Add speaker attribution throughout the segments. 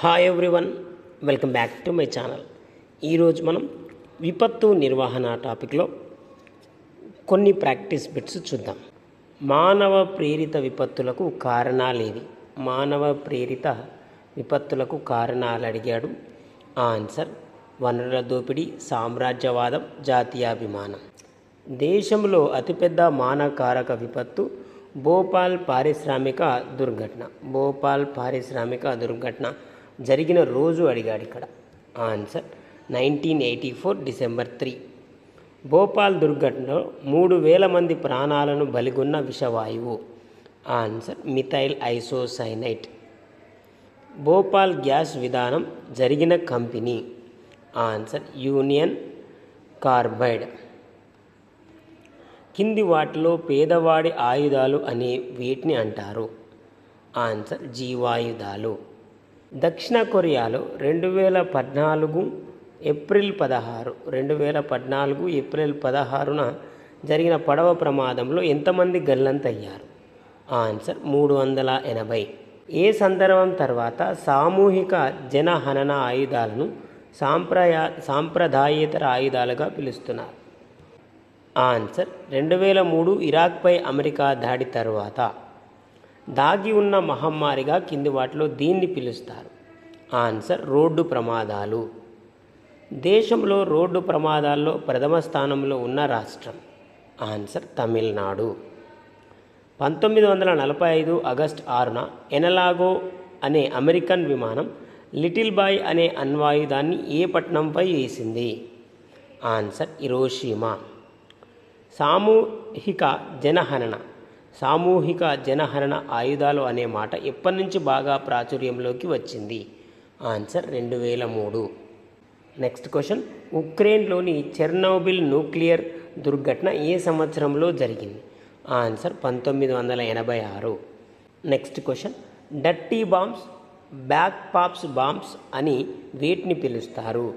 Speaker 1: Hi everyone welcome back to my channel ఈరోజు మనం విపత్తు నిర్వహణ టాపిక్లో కొన్ని ప్రాక్టీస్ బిట్స్ చూద్దాం. మానవ ప్రేరిత విపత్తులకు కారణాలేవి? మానవ ప్రేరిత విపత్తులకు కారణాలు అడిగాడు. ఆన్సర్ వనరుల దోపిడీ సామ్రాజ్యవాదం జాతీయాభిమానం. దేశంలో అతిపెద్ద మానకారక విపత్తు భోపాల్ పారిశ్రామిక దుర్ఘటన. భోపాల్ పారిశ్రామిక దుర్ఘటన. జరిగిన రోజు అడిగాడు ఇక్కడ. Answer nineteen eighty four December three Bhopal దుర్ఘటనలో మూడు వేల మంది ప్రాణాలను బలిగొన్న విషవాయువు. Answer methyl isocyanate Bhopal gas విధానం జరిగిన కంపెనీ. ఆన్సర్ యూనియన్ కార్బైడ్ కింది వాటిలో పేదవాడి ఆయుధాలు అనే వీటిని అంటారు. ఆన్సర్ జీవాయుధాలు. దక్షిణ కొరియాలో రెండు వేల పద్నాలుగు ఏప్రిల్ పదహారు రెండు వేల పద్నాలుగు ఏప్రిల్ పదహారున జరిగిన పడవ ప్రమాదంలో ఎంతమంది గల్లంతయ్యారు? ఆన్సర్ మూడు వందల ఎనభై. ఏ సందర్భం తర్వాత సామూహిక జనహనన ఆయుధాలను సాంప్రయ సాంప్రదాయేతర ఆయుధాలుగా పిలుస్తున్నారు? ఆన్సర్ రెండు వేల మూడు ఇరాక్పై అమెరికా దాడి తర్వాత. దాగి ఉన్న మహమ్మారిగా కింది వాటిలో దీన్ని పిలుస్తారు. ఆన్సర్ రోడ్డు ప్రమాదాలు. దేశంలో రోడ్డు ప్రమాదాల్లో ప్రథమ స్థానంలో ఉన్న రాష్ట్రం. ఆన్సర్ తమిళనాడు. పంతొమ్మిది వందల నలభై ఐదు ఆగస్ట్ ఆరున ఎనలాగో అనే అమెరికన్ విమానం లిటిల్ బాయ్ అనే అణ్వాయుధాన్ని ఏ పట్టణంపై వేసింది? Answer Hiroshima. సామూహిక జనహరణ సామూహిక జనహరణ ఆయుధాలు అనే మాట ఎప్పటి నుంచి బాగా ప్రాచుర్యంలోకి వచ్చింది. ఆన్సర్ రెండు వేల మూడు. Next question. ఉక్రెయిన్లోని చెర్నోబిల్ న్యూక్లియర్ దుర్ఘటన ఏ సంవత్సరంలో జరిగింది? ఆన్సర్ పంతొమ్మిది వందల ఎనభై ఆరు. Next question. Dirty bombs back pops bombs అని వీటిని పిలుస్తారు.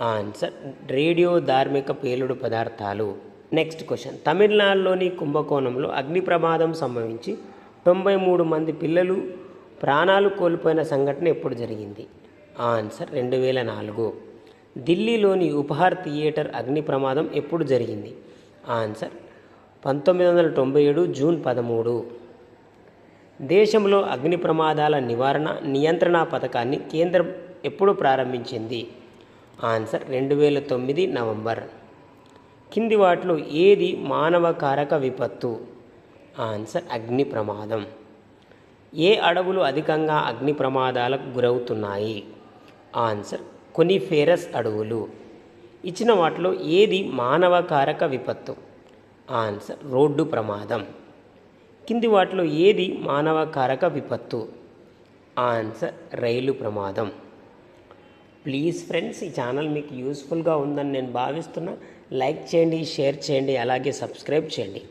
Speaker 1: ఆన్సర్ రేడియో ధార్మిక పేలుడు పదార్థాలు. నెక్స్ట్ క్వశ్చన్ తమిళనాడులోని కుంభకోణంలో అగ్ని ప్రమాదం సంభవించి తొంభై మూడు మంది పిల్లలు ప్రాణాలు కోల్పోయిన సంఘటన ఎప్పుడు జరిగింది? ఆన్సర్ రెండు వేల నాలుగు. ఢిల్లీలోని ఉపహార్ థియేటర్ అగ్ని ప్రమాదం ఎప్పుడు జరిగింది? ఆన్సర్ పంతొమ్మిది వందల తొంభై ఏడు జూన్ పదమూడు. దేశంలో అగ్ని ప్రమాదాల నివారణ నియంత్రణ పథకాన్ని కేంద్రం ఎప్పుడు ప్రారంభించింది? ఆన్సర్ రెండు వేల తొమ్మిది నవంబర్. కింది వాటిలో ఏది మానవ కారక విపత్తు? ఆన్సర్ అగ్ని ప్రమాదం. ఏ అడవులు అధికంగా అగ్ని ప్రమాదాలకు గురవుతున్నాయి? ఆన్సర్ కొనిఫేరస్ అడవులు. ఇచ్చిన వాటిలో ఏది మానవ కారక విపత్తు? ఆన్సర్ రోడ్డు ప్రమాదం. కింది వాటిలో ఏది మానవ కారక విపత్తు? ఆన్సర్ రైలు ప్రమాదం. ప్లీజ్ ఫ్రెండ్స్ ఈ ఛానల్ మీకు యూస్ఫుల్గా ఉందని నేను భావిస్తున్నా. లైక్ చేయండి షేర్ చేయండి అలాగే సబ్స్క్రైబ్ చేయండి.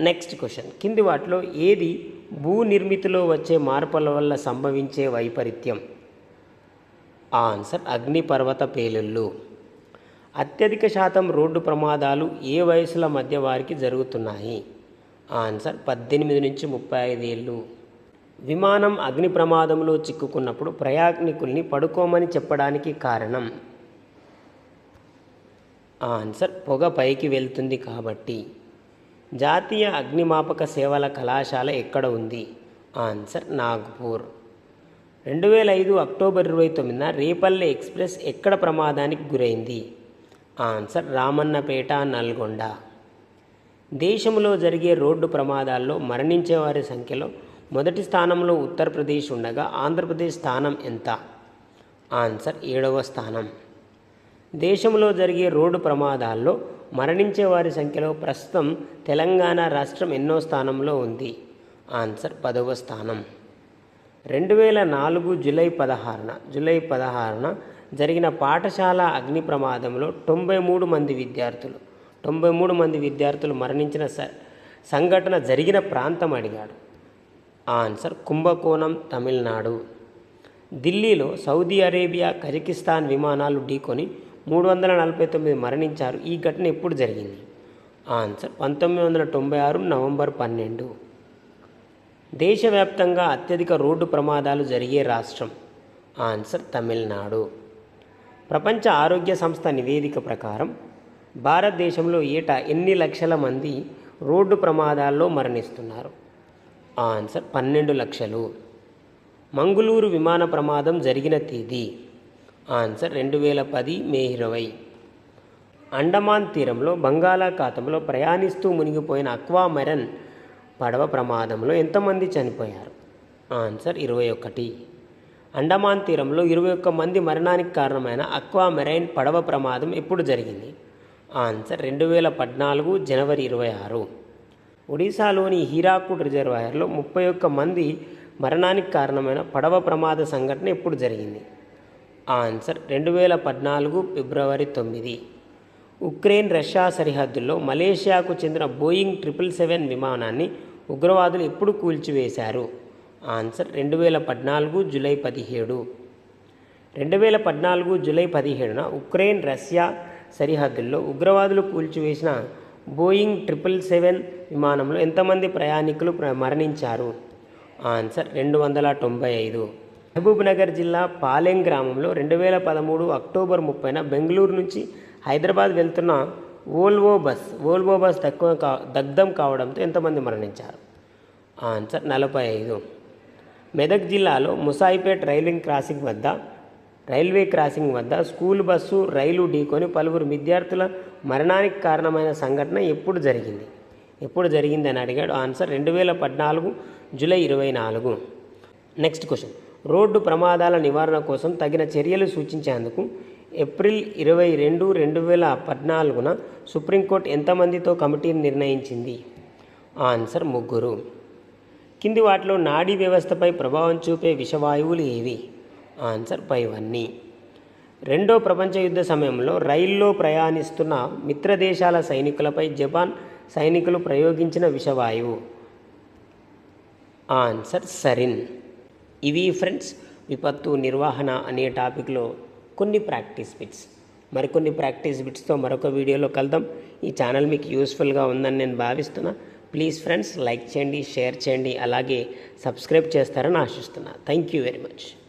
Speaker 1: Next question. కింది వాటిలో ఏది భూ నిర్మితిలో వచ్చే మార్పుల వల్ల సంభవించే వైపరీత్యం? ఆన్సర్ అగ్నిపర్వత పేలుళ్ళు. అత్యధిక శాతం రోడ్డు ప్రమాదాలు ఏ వయసుల మధ్య వారికి జరుగుతున్నాయి? ఆన్సర్ పద్దెనిమిది నుంచి ముప్పై ఐదేళ్ళు విమానం అగ్ని ప్రమాదంలో చిక్కుకున్నప్పుడు ప్రయాణికుల్ని పడుకోమని చెప్పడానికి కారణం? ఆన్సర్ పొగ పైకి వెళ్తుంది కాబట్టి. జాతీయ అగ్నిమాపక సేవల కళాశాల ఎక్కడ ఉంది? ఆన్సర్ నాగ్పూర్. రెండు వేల ఐదు అక్టోబర్ ఇరవై తొమ్మిదిన రేపల్లె ఎక్స్ప్రెస్ ఎక్కడ ప్రమాదానికి గురైంది? ఆన్సర్ రామన్నపేట నల్గొండ. దేశంలో జరిగే రోడ్డు ప్రమాదాల్లో మరణించే వారి సంఖ్యలో మొదటి స్థానంలో ఉత్తరప్రదేశ్ ఉండగా ఆంధ్రప్రదేశ్ స్థానం ఎంత? ఆన్సర్ ఏడవ స్థానం. దేశంలో జరిగే రోడ్డు ప్రమాదాల్లో మరణించే వారి సంఖ్యలో ప్రస్తుతం తెలంగాణ రాష్ట్రం ఎన్నో స్థానంలో ఉంది. ఆన్సర్ పదవ స్థానం. రెండు వేల నాలుగు జూలై పదహారున జూలై పదహారున జరిగిన పాఠశాల అగ్ని ప్రమాదంలో తొంభై మూడు మంది విద్యార్థులు తొంభై మూడు మంది విద్యార్థులు మరణించిన స సంఘటన జరిగిన ప్రాంతం అడిగాడు. ఆన్సర్ కుంభకోణం తమిళనాడు. ఢిల్లీలో సౌదీ అరేబియా కజకిస్తాన్ విమానాలు ఢీకొని మూడు వందల నలభై తొమ్మిది మరణించారు. ఈ ఘటన ఎప్పుడు జరిగింది? ఆన్సర్ పంతొమ్మిది వందల తొంభై ఆరు నవంబర్ పన్నెండు. దేశవ్యాప్తంగా అత్యధిక రోడ్డు ప్రమాదాలు జరిగే రాష్ట్రం. ఆన్సర్ తమిళనాడు. ప్రపంచ ఆరోగ్య సంస్థ నివేదిక ప్రకారం భారతదేశంలో ఏటా ఎన్ని లక్షల మంది రోడ్డు ప్రమాదాల్లో మరణిస్తున్నారు? ఆన్సర్ పన్నెండు లక్షలు. మంగుళూరు విమాన ప్రమాదం జరిగిన తేదీ. ఆన్సర్ రెండు వేల పది మే ఇరవై. అండమాన్ తీరంలో బంగాళాఖాతంలో ప్రయాణిస్తూ మునిగిపోయిన అక్వామెరన్ పడవ ప్రమాదంలో ఎంతమంది చనిపోయారు? ఆన్సర్ ఇరవై ఒకటి. అండమాన్ తీరంలో ఇరవై ఒక్క మంది మరణానికి కారణమైన అక్వామెరైన్ పడవ ప్రమాదం ఎప్పుడు జరిగింది? ఆన్సర్ రెండు వేల పద్నాలుగు జనవరి ఇరవై ఆరు. ఒడిశాలోని హీరాకుడ్ రిజర్వాయర్లో ముప్పై ఒక్క మంది మరణానికి కారణమైన పడవ ప్రమాద సంఘటన ఎప్పుడు జరిగింది? ఆన్సర్ రెండు వేల పద్నాలుగు ఫిబ్రవరి తొమ్మిది. ఉక్రెయిన్ రష్యా సరిహద్దుల్లో మలేషియాకు చెందిన బోయింగ్ ట్రిపుల్ సెవెన్ విమానాన్ని ఉగ్రవాదులు ఎప్పుడు కూల్చివేశారు? ఆన్సర్ రెండు వేల పద్నాలుగు జూలై పదిహేడు. రెండు వేల పద్నాలుగు జూలై పదిహేడున ఉక్రెయిన్ రష్యా సరిహద్దుల్లో ఉగ్రవాదులు కూల్చివేసిన బోయింగ్ ట్రిపుల్ సెవెన్ విమానంలో ఎంతమంది ప్రయాణికులు ప్ర- మరణించారు? ఆన్సర్ రెండు వందల తొంభై ఐదు. మహబూబ్ నగర్ జిల్లా పాలెం గ్రామంలో రెండు వేల పదమూడు అక్టోబర్ ముప్పైన బెంగళూరు నుంచి హైదరాబాద్ వెళ్తున్న ఓల్వో బస్ ఓల్వో బస్ తక్కువ కా దగ్ధం కావడంతో ఎంతమంది మరణించారు? ఆన్సర్ నలభై ఐదు. మెదక్ జిల్లాలో ముసాయిపేట్ రైలింగ్ క్రాసింగ్ వద్ద రైల్వే క్రాసింగ్ వద్ద స్కూల్ బస్సు రైలు ఢీకొని పలువురు విద్యార్థుల మరణానికి కారణమైన సంఘటన ఎప్పుడు జరిగింది? ఎప్పుడు జరిగింది అని అడిగాడు. ఆన్సర్ రెండు వేల పద్నాలుగు జూలై ఇరవై నాలుగు. Next question. రోడ్డు ప్రమాదాల నివారణ కోసం తగిన చర్యలు సూచించేందుకు ఏప్రిల్ ఇరవై రెండు రెండు వేల పద్నాలుగున సుప్రీంకోర్టు ఎంతమందితో కమిటీని నిర్ణయించింది? ఆన్సర్ ముగ్గురు. కింది వాటిలో నాడీ వ్యవస్థపై ప్రభావం చూపే విషవాయువులు ఏవి? ఆన్సర్ పైవన్నీ రెండో ప్రపంచ యుద్ధ సమయంలో రైల్లో ప్రయాణిస్తున్న మిత్రదేశాల సైనికులపై జపాన్ సైనికులు ప్రయోగించిన విషవాయువు. Answer sarin. ఇవి ఫ్రెండ్స్ విపత్తు నిర్వహణ అనే టాపిక్లో కొన్ని ప్రాక్టీస్ బిట్స్. మరికొన్ని ప్రాక్టీస్ బిట్స్తో మరొక వీడియోలో కలుద్దాం. ఈ ఛానల్ మీకు యూస్ఫుల్గా ఉందని నేను భావిస్తున్నా. ప్లీజ్ ఫ్రెండ్స్ లైక్ చేయండి షేర్ చేయండి అలాగే సబ్స్క్రైబ్ చేస్తారని ఆశిస్తున్నా. Thank you very much.